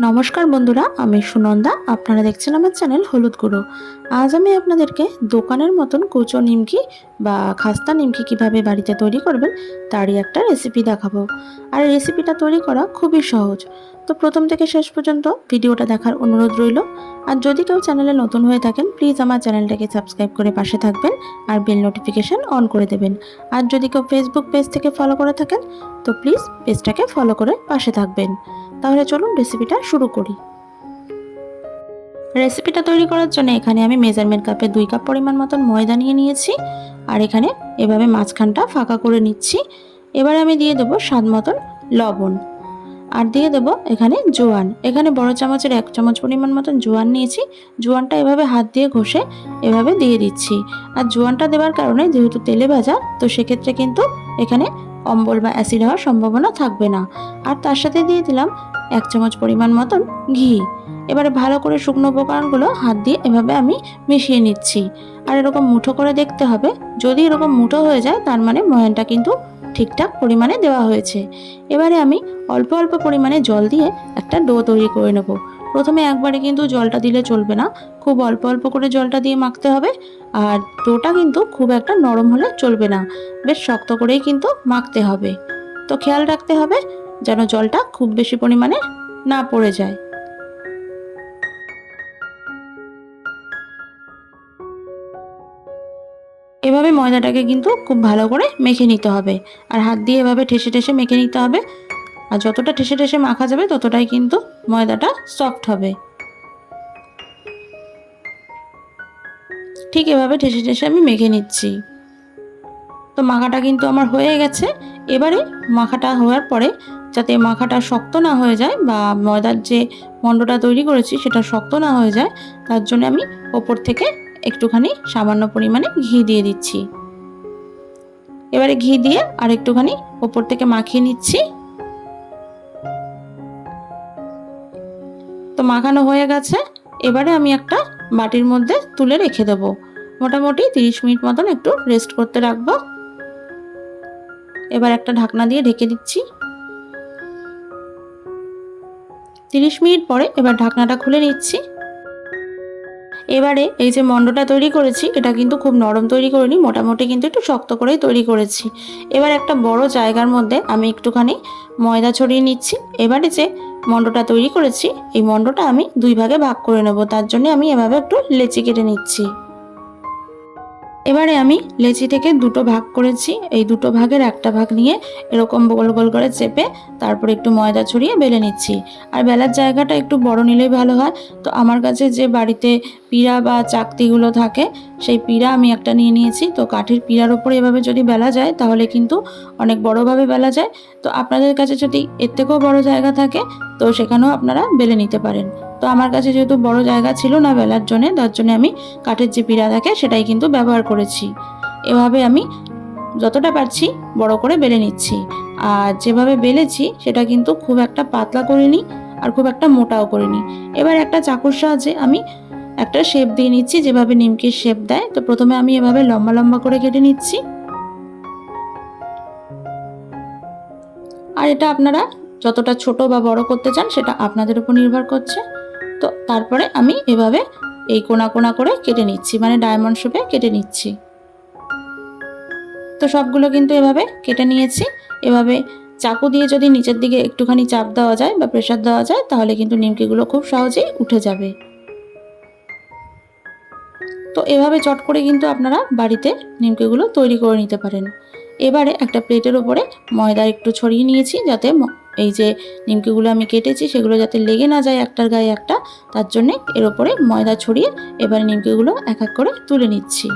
নমস্কার বন্ধুরা, আমি সুনন্দা। আপনারা দেখছেন আমার চ্যানেল হলুদ গুঁড়ো। আজ আমি আপনাদেরকে দোকানের মতন কুচো নিমকি বা খাস্তা নিমকি কীভাবে বাড়িতে তৈরি করবেন, তারই একটা রেসিপি দেখাবো। আর রেসিপিটা তৈরি করা খুবই সহজ। তো প্রথম থেকে শেষ পর্যন্ত ভিডিওটা দেখার অনুরোধ রইল। আর যদি কেউ চ্যানেলে নতুন হয়ে থাকেন প্লিজ আমার চ্যানেলটাকে সাবস্ক্রাইব করে পাশে থাকবেন আর বেল নোটিফিকেশান অন করে দেবেন। আর যদি কেউ ফেসবুক পেজ থেকে ফলো করে থাকেন, তো প্লিজ পেজটাকে ফলো করে পাশে থাকবেন। তাহলে চলুন রেসিপিটা শুরু করি। রেসিপিটা তৈরি করার জন্য এখানে আমি মেজারমেন্ট কাপে দুই কাপ পরিমাণ মতন ময়দা নিয়ে নিয়েছি আর এখানে এভাবে মাঝখানটা ফাঁকা করে নিচ্ছি। এবার আমি দিয়ে দেবো স্বাদ মতন লবণ আর দিয়ে দেব এখানে জোয়ান। এখানে বড় চামচের এক চামচ পরিমাণ মতন জোয়ান নিয়েছি। জোয়ানটা এভাবে হাত দিয়ে ঘষে এভাবে দিয়ে দিচ্ছি। আর জোয়ানটা দেওয়ার কারণে যেহেতু তেলে ভাজা, তো সেক্ষেত্রে কিন্তু এখানে অম্বল বা অ্যাসিড হওয়ার সম্ভাবনা থাকবে না। আর তার সাথে দিয়ে দিলাম এক চামচ পরিমাণ মতন ঘি। এবারে ভালো করে শুকনো উপকরণগুলো হাত দিয়ে এভাবে আমি মিশিয়ে নিচ্ছি। আর এরকম মুঠো করে দেখতে হবে। যদি এরকম মুঠো হয়ে যায়, তার মানে ময়ানটা কিন্তু ঠিকঠাক পরিমাণে দেওয়া হয়েছে। এবারে আমি অল্প অল্প পরিমাণে জল দিয়ে একটা ডো তৈরি করে নেব। প্রথমে একবারে কিন্তু জলটা দিলে চলবে না। খুব অল্প অল্প করে জলটা দিয়ে মাখতে হবে। আর ডোটা কিন্তু খুব একটা নরম হলে চলবে না। বেশ শক্ত করেই কিন্তু মাখতে হবে। তো খেয়াল রাখতে হবে যেন জলটা খুব বেশি পরিমাণে না পড়ে যায়। এভাবে ময়দাটাকে কিন্তু খুব ভালো করে মেখে নিতে হবে। আর হাত দিয়ে এভাবে ঠেসে ঠেসে মেখে নিতে হবে। আর যতটা ঠেসে ঠেসে মাখা যাবে, ততটাই কিন্তু ময়দাটা সফট হবে। ঠিক এভাবে ঠেসে ঠেসে আমি মেখে নিচ্ছি। তো মাখাটা কিন্তু আমার হয়ে গেছে। এবারে মাখাটা হওয়ার পরে যাতে মাখাটা শক্ত না হয়ে যায় বা ময়দার যে মণ্ডটা তৈরি করেছি সেটা শক্ত না হয়ে যায়, তার জন্য আমি ওপর থেকে একটুখানি সামান্য পরিমাণে ঘি দিয়ে দিচ্ছি। এবারে ঘি দিয়ে আর একটুখানি ওপর থেকে মাখিয়ে নিচ্ছি। তো মাখানো হয়ে গেছে। এবারে আমি একটা বাটির মধ্যে তুলে রেখে দেবো। মোটামুটি তিরিশ মিনিট মতন একটু রেস্ট করতে রাখব। এবার একটা ঢাকনা দিয়ে ঢেকে দিচ্ছি। তিরিশ মিনিট পরে এবার ঢাকনাটা খুলে নিচ্ছি। এবারে এই যে মণ্ডটা তৈরি করেছি, এটা কিন্তু খুব নরম তৈরি করিনি, মোটামুটি কিন্তু একটু শক্ত করেই তৈরি করেছি। এবার একটা বড় জায়গার মধ্যে আমি একটুখানি ময়দা ছড়িয়ে নিচ্ছি। এবারে যে মণ্ডটা তৈরি করেছি, এই মণ্ডটা আমি দুই ভাগে ভাগ করে নেব, তার জন্য আমি এভাবে একটু লেচি কেটে নিচ্ছি। এবারে আমি লেচি থেকে দুটো ভাগ করেছি। এই দুটো ভাগের একটা ভাগ নিয়ে এরকম গোল গোল করে চেপে তারপর একটু ময়দা ছড়িয়ে বেলে নিচ্ছি। আর বেলার জায়গাটা একটু বড় নিলেই ভালো হয়। তো আমার কাছে যে বাড়িতে পিড়া বা চাকতিগুলো থাকে, সেই পিড়া আমি একটা নিয়ে নিয়েছি। তো কাঠের পিড়ার ওপরে এভাবে যদি বেলা যায়, তাহলে কিন্তু অনেক বড়োভাবে বেলা যায়। তো আপনাদের কাছে যদি এর থেকেও বড়ো জায়গা থাকে, তো সেখানেও আপনারা বেলে নিতে পারেন। তো আমার কাছে যেহেতু বড় জায়গা ছিল না বেলার জন্যে, তার জন্য আমি কাঠের যে পিড়া থাকে, সেটাই কিন্তু ব্যবহার করেছি। এভাবে আমি যতটা পারছি বড় করে বেলে নিচ্ছি। আর যেভাবে বেলেছি, সেটা কিন্তু খুব একটা পাতলা করিনি আর খুব একটা মোটাও করিনি। এবার একটা চাকুর সাহায্যে আমি একটা শেপ দিয়ে নিচ্ছি, যেভাবে নিমকির শেপ দেয়। তো প্রথমে আমি এভাবে লম্বা লম্বা করে কেটে নিচ্ছি। আর এটা আপনারা যতটা ছোট বা বড় করতে চান, সেটা আপনাদের উপর নির্ভর করছে। তো তারপরে আমি এভাবে এই কোনা কোনা করে কেটে নিচ্ছি মানে ডায়মন্ড শেপে কেটে নিচ্ছি। তো সবগুলো কিন্তু এভাবে কেটে নিয়েছি। এভাবে চাকু দিয়ে যদি নিচের দিকে একটুখানি চাপ দেওয়া যায় বা প্রেশার দেওয়া যায়, তাহলে কিন্তু নিমকিগুলো খুব সহজেই উঠে যাবে। তো এভাবে চট করে কিন্তু আপনারা বাড়িতে নিমকিগুলো তৈরি করে নিতে পারেন। এবারে একটা প্লেটের ওপরে ময়দা একটু ছড়িয়ে নিয়েছি যাতে এই যে নিমকিগুলো আমি কেটেছি সেগুলো যাতে লেগে না যায় একটার গায়ে একটা, তার জন্যে এর ওপরে ময়দা ছড়িয়ে এবারে নিমকিগুলো এক এক করে তুলে নিচ্ছি।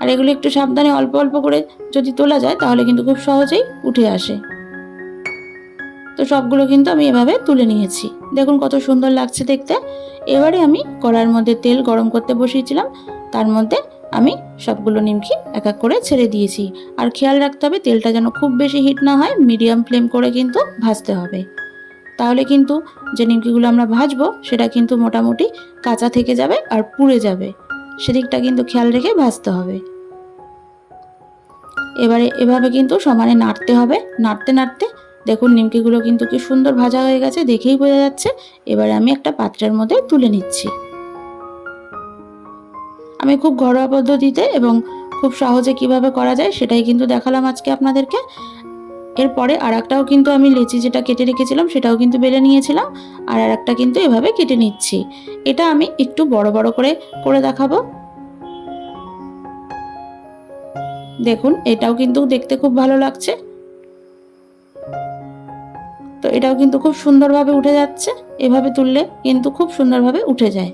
আর এগুলো একটু সাবধানে অল্প অল্প করে যদি তোলা যায় তাহলে কিন্তু খুব সহজেই উঠে আসে। তো সবগুলো কিন্তু আমি এভাবে তুলে নিয়েছি। দেখুন কত সুন্দর লাগছে দেখতে। এবারে আমি কড়ার মধ্যে তেল গরম করতে বসিয়েছিলাম। তার মধ্যে আমি সবগুলো নিমকি এক এক করে ছেড়ে দিয়েছি। আর খেয়াল রাখতে হবে তেলটা যেন খুব বেশি হিট না হয়, মিডিয়াম ফ্লেম করে কিন্তু ভাজতে হবে। তাহলে কিন্তু যে নিমকিগুলো আমরা ভাজবো, সেটা কিন্তু মোটামুটি কাঁচা থেকে যাবে আর পুড়ে যাবে। সেদিকটা কিন্তু খেয়াল রেখে ভাজতে হবে। এবারে এভাবে কিন্তু সমানে নাড়তে হবে। নাড়তে নাড়তে দেখুন নিমকিগুলো কিন্তু কি সুন্দর ভাজা হয়ে গেছে, দেখেই বোঝা যাচ্ছে। এবারে আমি একটা পাত্রের মধ্যে তুলে নিচ্ছি। আমি খুব ঘরোয়া পদ্ধতিতে এবং খুব সহজে কীভাবে করা যায় সেটাই কিন্তু দেখালাম আজকে আপনাদেরকে। এরপরে আর একটাও কিন্তু আমি লেচি যেটা কেটে রেখেছিলাম সেটাও কিন্তু বেলে নিয়েছিলাম আর আর একটা কিন্তু এভাবে কেটে নিচ্ছি। এটা আমি একটু বড় বড় করে করে দেখাবো। দেখুন, এটাও কিন্তু দেখতে খুব ভালো লাগছে। তো এটাও কিন্তু খুব সুন্দরভাবে উঠে যাচ্ছে। এভাবে তুললে কিন্তু খুব সুন্দরভাবে উঠে যায়।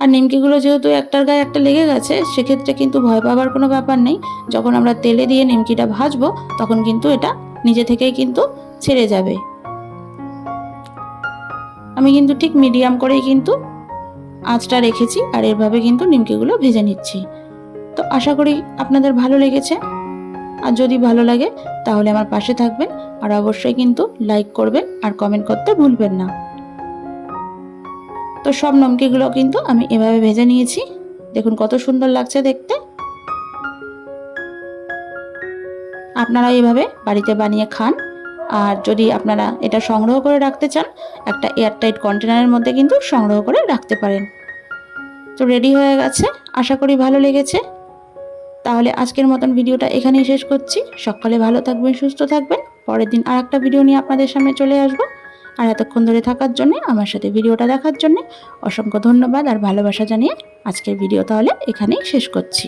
আর নিমকিগুলো যেহেতু একটার গায়ে একটা লেগে গেছে, সেক্ষেত্রে কিন্তু ভয় পাওয়ার কোনো ব্যাপার নেই। যখন আমরা তেলে দিয়ে নিমকিটা ভাজবো, তখন কিন্তু এটা নিজে থেকেই কিন্তু ছেড়ে যাবে। আমি কিন্তু ঠিক মিডিয়াম করেই কিন্তু আঁচটা রেখেছি আর এভাবে কিন্তু নিমকিগুলো ভেজে নিচ্ছি। তো আশা করি আপনাদের ভালো লেগেছে। আর যদি ভালো লাগে, তাহলে আমার পাশে থাকবেন। আর অবশ্যই কিন্তু লাইক করবেন আর কমেন্ট করতে ভুলবেন না। তো সব নমকিগুলো কিন্তু আমি এভাবে ভেজে নিয়েছি। দেখুন কত সুন্দর লাগছে দেখতে। আপনারা এভাবে বাড়িতে বানিয়ে খান। আর যদি আপনারা এটা সংগ্রহ করে রাখতে চান, একটা এয়ারটাইট কন্টেনারের মধ্যে কিন্তু সংগ্রহ করে রাখতে পারেন। তো রেডি হয়ে গেছে। আশা করি ভালো লেগেছে। তাহলে আজকের মতন ভিডিওটা এখানেই শেষ করছি। সকালে ভালো থাকবেন, সুস্থ থাকবেন। পরের দিন আর একটা ভিডিও নিয়ে আপনাদের সামনে চলে আসব। আর এতক্ষণ ধরে থাকার জন্যে, আমার সাথে ভিডিওটা দেখার জন্যে অসংখ্য ধন্যবাদ আর ভালোবাসা জানিয়ে আজকের ভিডিও তাহলে এখানেই শেষ করছি।